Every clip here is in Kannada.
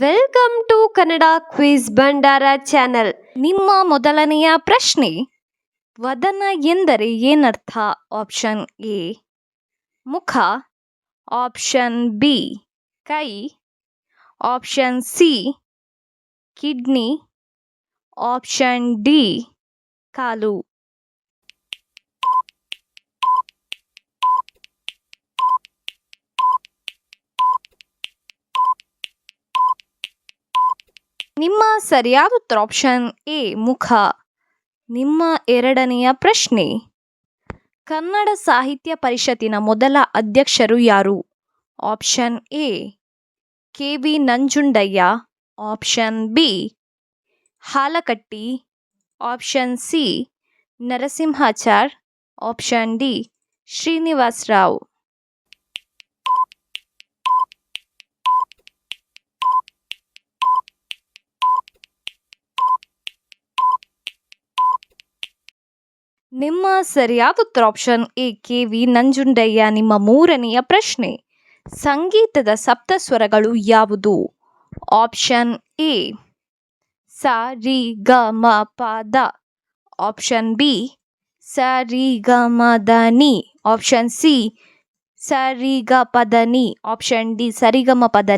Welcome to Kannada quiz Bhandara channel ನಿಮ್ಮ ಮೊದಲನೆಯ ಪ್ರಶ್ನೆ, ವದನ ಎಂದರೆ ಏನರ್ಥ? ಆಪ್ಷನ್ ಎ ಮುಖ. ಆಪ್ಷನ್ ಬಿ ಕೈ. Option C kidney. Option D ಕಾಲು. ನಿಮ್ಮ ಸರಿಯಾದ ಉತ್ತರ ಆಪ್ಷನ್ ಎ ಮುಖ. ನಿಮ್ಮ ಎರಡನೆಯ ಪ್ರಶ್ನೆ. ಕನ್ನಡ ಸಾಹಿತ್ಯ ಪರಿಷತ್ತಿನ ಮೊದಲ ಅಧ್ಯಕ್ಷರು ಯಾರು? Option A K V Nanjundaiah. Option B Halakatti. Option C Narasimhachar. Option D Srinivas Rao. ನಿಮ್ಮ ಸರಿಯಾದ ಉತ್ತರ option A K V Nanjundaiah, ನಿಮ್ಮ ಮೂರನೆಯ ಪ್ರಶ್ನೆ. ಸಂಗೀತದ ಸಪ್ತ ಸ್ವರಗಳು ಯಾವುದು? ಆಪ್ಷನ್ ಎ, ಸ, ರಿ, ಗ, ಮ, ಪ, ದ. ಆಪ್ಷನ್ ಬಿ, ಸ, ರಿ, ಗ, ಮ, ದ, ನಿ. ಆಪ್ಷನ್ ಸಿ, ಸ, ರಿ, ಗ, ಪ ನಿ. ಆಪ್ಷನ್ ಡಿ, ಸರಿಗಮ ಪದ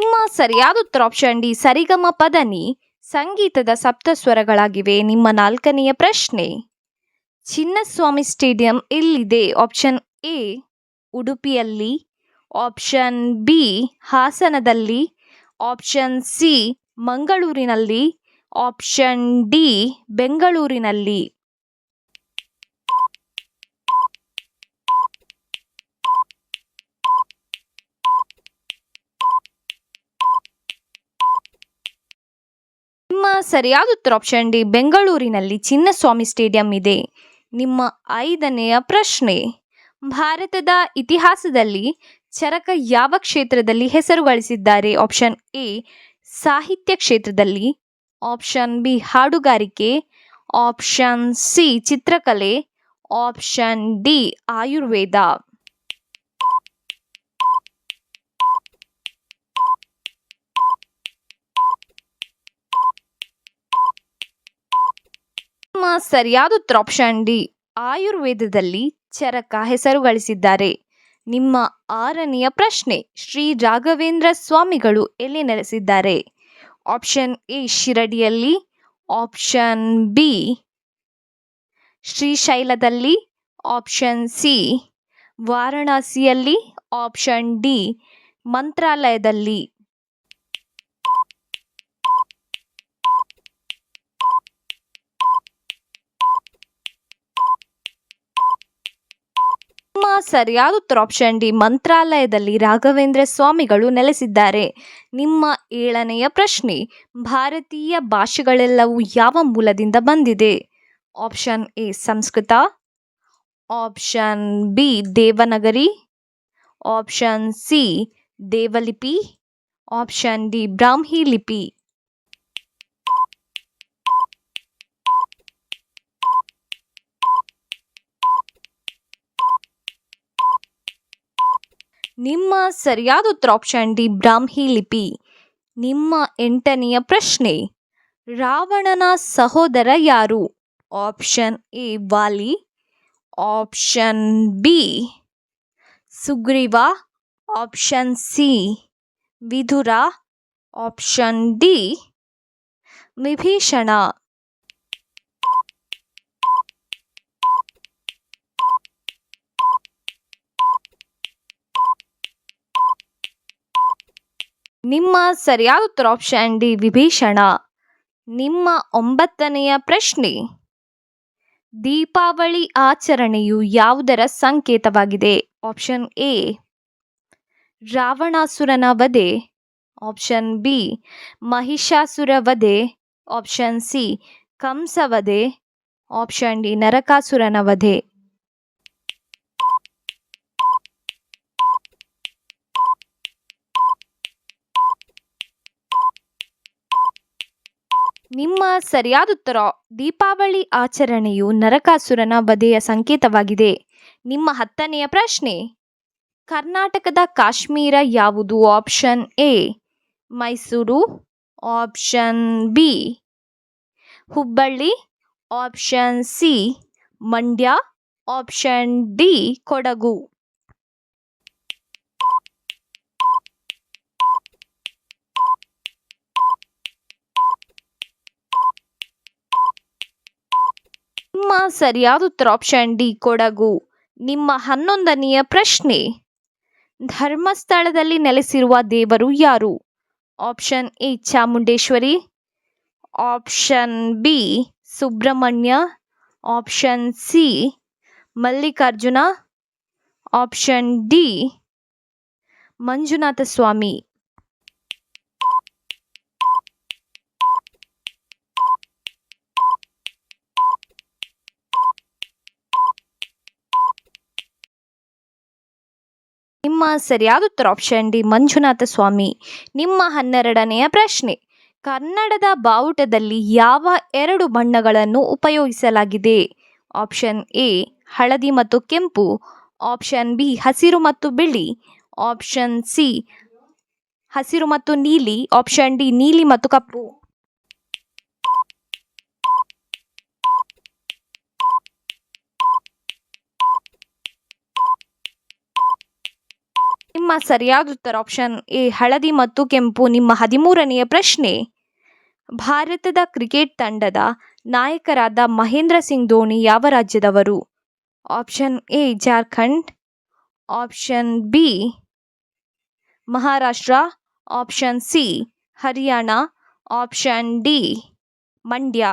ನಿಮ್ಮ ಸರಿಯಾದ ಉತ್ತರ ಆಪ್ಷನ್ ಡಿ ಸರಿಗಮ ಪದನಿ, ಸಂಗೀತದ ಸಪ್ತ ಸ್ವರಗಳಾಗಿವೆ ನಿಮ್ಮ ನಾಲ್ಕನೆಯ ಪ್ರಶ್ನೆ. ಚಿನ್ನಸ್ವಾಮಿ ಸ್ಟೇಡಿಯಂ ಎಲ್ಲಿದೆ? ಆಪ್ಷನ್ ಎ ಉಡುಪಿಯಲ್ಲಿ ಆಪ್ಷನ್ ಬಿ ಹಾಸನದಲ್ಲಿ ಆಪ್ಷನ್ ಸಿ ಮಂಗಳೂರಿನಲ್ಲಿ ಆಪ್ಷನ್ ಡಿ ಬೆಂಗಳೂರಿನಲ್ಲಿ. ನಿಮ್ಮ ಸರಿಯಾದ ಉತ್ತರ ಆಪ್ಷನ್ ಡಿ ಬೆಂಗಳೂರಿನಲ್ಲಿ ಚಿನ್ನಸ್ವಾಮಿ ಸ್ಟೇಡಿಯಂ ಇದೆ. ನಿಮ್ಮ ಐದನೆಯ ಪ್ರಶ್ನೆ, ಭಾರತದ ಇತಿಹಾಸದಲ್ಲಿ ಚರಕ ಯಾವ ಕ್ಷೇತ್ರದಲ್ಲಿ ಹೆಸರು ಗಳಿಸಿದ್ದಾರೆ? ಆಪ್ಷನ್ ಎ ಸಾಹಿತ್ಯ ಕ್ಷೇತ್ರದಲ್ಲಿ. ಆಪ್ಷನ್ ಬಿ ಹಾಡುಗಾರಿಕೆ. ಆಪ್ಷನ್ ಸಿ ಚಿತ್ರಕಲೆ. Option D Ayurveda. ನಿಮ್ಮ ಸರಿಯಾದ ಉತ್ತರ ಡಿ ಆಯುರ್ವೇದದಲ್ಲಿ ಚರಕ ಹೆಸರು ಗಳಿಸಿದ್ದಾರೆ ನಿಮ್ಮ ಆರನೆಯ ಪ್ರಶ್ನೆ, ಶ್ರೀ ರಾಘವೇಂದ್ರ ಸ್ವಾಮಿಗಳು ಎಲ್ಲಿ ನೆಲೆಸಿದ್ದಾರೆ? ಆಪ್ಷನ್ ಎ, ಶಿರಡಿಯಲ್ಲಿ. ಆಪ್ಷನ್ ಬಿ, ಶ್ರೀಶೈಲದಲ್ಲಿ. ಆಪ್ಷನ್ ಸಿ, ವಾರಣಾಸಿಯಲ್ಲಿ. ಆಪ್ಷನ್ ಡಿ, ಮಂತ್ರಾಲಯದಲ್ಲಿ. ನಿಮ್ಮ ಸರಿಯಾದ ಉತ್ತರ ಆಪ್ಷನ್ ಡಿ ಮಂತ್ರಾಲಯದಲ್ಲಿ ರಾಘವೇಂದ್ರ ಸ್ವಾಮಿಗಳು ನೆಲೆಸಿದ್ದಾರೆ. ನಿಮ್ಮ ಏಳನೆಯ ಪ್ರಶ್ನೆ, ಭಾರತೀಯ ಭಾಷೆಗಳೆಲ್ಲವೂ ಯಾವ ಮೂಲದಿಂದ ಬಂದಿದೆ? Option A Sanskrit. Option B Devanagari. Option C Devalipi. Option D Brahmi ಲಿಪಿ. ನಿಮ್ಮ ಸರಿಯಾದ ಉತ್ತರ ಆಪ್ಷನ್ ಡಿ ಬ್ರಾಹ್ಮಿ ಲಿಪಿ. ನಿಮ್ಮ ಎಂಟನೆಯ ಪ್ರಶ್ನೆ, ರಾವಣನ ಸಹೋದರ ಯಾರು? Option A Vali. Option B Sugriva. Option C Vidura. Option D Vibhishana. ನಿಮ್ಮ ಸರಿಯಾದ ಉತ್ತರ ಆಪ್ಷನ್ ಡಿ ವಿಭೀಷಣ. ನಿಮ್ಮ ಒಂಬತ್ತನೆಯ ಪ್ರಶ್ನೆ. ದೀಪಾವಳಿ ಆಚರಣೆಯು ಯಾವುದರ ಸಂಕೇತವಾಗಿದೆ? ಆಪ್ಷನ್ ಎ ರಾವಣಾಸುರನ ವಧೆ. ಆಪ್ಷನ್ ಬಿ ಮಹಿಷಾಸುರ ವಧೆ. ಆಪ್ಷನ್ ಸಿ ಕಂಸ ವಧೆ. ಆಪ್ಷನ್ ಡಿ ನರಕಾಸುರನ ವಧೆ. ನಿಮ್ಮ ಸರಿಯಾದ ಉತ್ತರ, ದೀಪಾವಳಿ ಆಚರಣೆಯು ನರಕಾಸುರನ ವಧೆಯ ಸಂಕೇತವಾಗಿದೆ. ನಿಮ್ಮ ಹತ್ತನೆಯ ಪ್ರಶ್ನೆ, ಕರ್ನಾಟಕದ ಕಾಶ್ಮೀರ ಯಾವುದು? Option A, Mysuru, option B, Hubballi, option C, Mandya, option D, Kodagu. ನಿಮ್ಮ ಸರಿಯಾದ ಉತ್ತರ ಆಪ್ಷನ್ ಡಿ ಕೊಡಗು. ನಿಮ್ಮ ಹನ್ನೊಂದನೆಯ ಪ್ರಶ್ನೆ. ಧರ್ಮಸ್ಥಳದಲ್ಲಿ ನೆಲೆಸಿರುವ ದೇವರು ಯಾರು? Option A Chamundeshwari. Option B Subrahmanya. Option C Mallikarjuna. Option D Manjunatha Swamy. ನಿಮ್ಮ ಸರಿಯಾದ ಉತ್ತರ ಆಪ್ಷನ್ ಡಿ ಮಂಜುನಾಥ ಸ್ವಾಮಿ. ನಿಮ್ಮ ಹನ್ನೆರಡನೆಯ ಪ್ರಶ್ನೆ. ಕನ್ನಡದ ಬಾವುಟದಲ್ಲಿ ಯಾವ ಎರಡು ಬಣ್ಣಗಳನ್ನು ಉಪಯೋಗಿಸಲಾಗಿದೆ? ಆಪ್ಷನ್ ಎ ಹಳದಿ ಮತ್ತು ಕೆಂಪು. ಆಪ್ಷನ್ ಬಿ ಹಸಿರು ಮತ್ತು ಬಿಳಿ. ಆಪ್ಷನ್ ಸಿ ಹಸಿರು ಮತ್ತು ನೀಲಿ. ಆಪ್ಷನ್ ಡಿ ನೀಲಿ ಮತ್ತು ಕಪ್ಪು. ನಿಮ್ಮ ಸರಿಯಾದ ಉತ್ತರ ಆಪ್ಷನ್ ಎ, ಹಳದಿ ಮತ್ತು ಕೆಂಪು. ನಿಮ್ಮ ಹದಿಮೂರನೆಯ ಪ್ರಶ್ನೆ, ಭಾರತದ ಕ್ರಿಕೆಟ್ ತಂಡದ ನಾಯಕರಾದ ಮಹೇಂದ್ರ ಸಿಂಗ್ ಧೋನಿ ಯಾವ ರಾಜ್ಯದವರು? Option A, Jharkhand. Option B, Maharashtra. Option C, Haryana. Option D, Mandya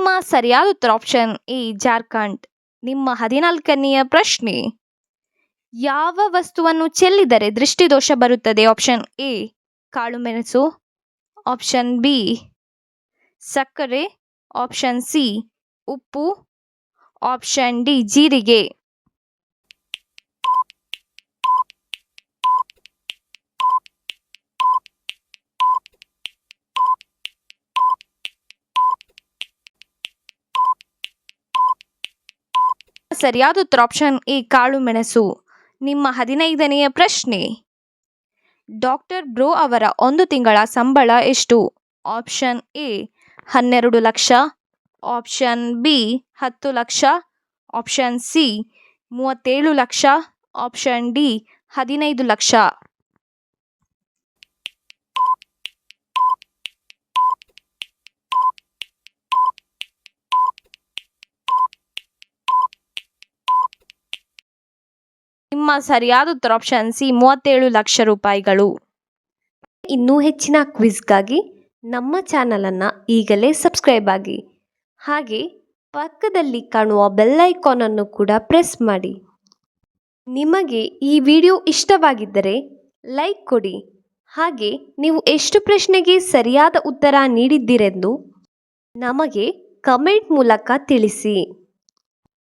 ನಿಮ್ಮ ಸರಿಯಾದ ಉತ್ತರ ಆಪ್ಷನ್ ಎ ಜಾರ್ಖಂಡ್. ನಿಮ್ಮ ಹದಿನಾಲ್ಕನೆಯ ಪ್ರಶ್ನೆ. ಯಾವ ವಸ್ತುವನ್ನು ಚೆಲ್ಲಿದರೆ ದೃಷ್ಟಿದೋಷ ಬರುತ್ತದೆ? ಆಪ್ಷನ್ ಎ ಕಾಳುಮೆಣಸು ಆಪ್ಷನ್ ಬಿ ಸಕ್ಕರೆ. ಆಪ್ಷನ್ ಸಿ ಉಪ್ಪು. ಆಪ್ಷನ್ ಡಿ ಜೀರಿಗೆ. ಸರಿಯಾದ ಉತ್ತರ ಆಪ್ಷನ್ ಎ ಕಾಳು ಮೆಣಸು. ನಿಮ್ಮ ಹದಿನೈದನೆಯ ಪ್ರಶ್ನೆ. ಡಾಕ್ಟರ್ ಬ್ರೋ ಅವರ ಒಂದು ತಿಂಗಳ ಸಂಬಳ ಎಷ್ಟು? ಆಪ್ಷನ್ ಎ, ಹನ್ನೆರಡು ಲಕ್ಷ. ಆಪ್ಷನ್ ಬಿ, ಹತ್ತು ಲಕ್ಷ. ಆಪ್ಷನ್ ಸಿ, ಮೂವತ್ತೇಳು ಲಕ್ಷ. ಆಪ್ಷನ್ ಡಿ, ಹದಿನೈದು ಲಕ್ಷ. ನಿಮ್ಮ ಸರಿಯಾದ ಉತ್ತರ ಆಪ್ಷನ್ ಸಿ, ಮೂವತ್ತೇಳು ಲಕ್ಷ ರೂಪಾಯಿಗಳು. ಇನ್ನೂ ಹೆಚ್ಚಿನ ಕ್ವಿಜ್ಗಾಗಿ ನಮ್ಮ ಚಾನಲನ್ನು ಈಗಲೇ ಸಬ್ಸ್ಕ್ರೈಬ್ ಆಗಿ. ಹಾಗೆ ಪಕ್ಕದಲ್ಲಿ ಕಾಣುವ ಬೆಲ್ ಐಕಾನನ್ನು ಕೂಡ ಪ್ರೆಸ್ ಮಾಡಿ. ನಿಮಗೆ ಈ ವಿಡಿಯೋ ಇಷ್ಟವಾಗಿದ್ದರೆ ಲೈಕ್ ಕೊಡಿ. ಹಾಗೆ ನೀವು ಎಷ್ಟು ಪ್ರಶ್ನೆಗೆ ಸರಿಯಾದ ಉತ್ತರ ನೀಡಿದ್ದೀರೆಂದು ನಮಗೆ ಕಮೆಂಟ್ ಮೂಲಕ ತಿಳಿಸಿ.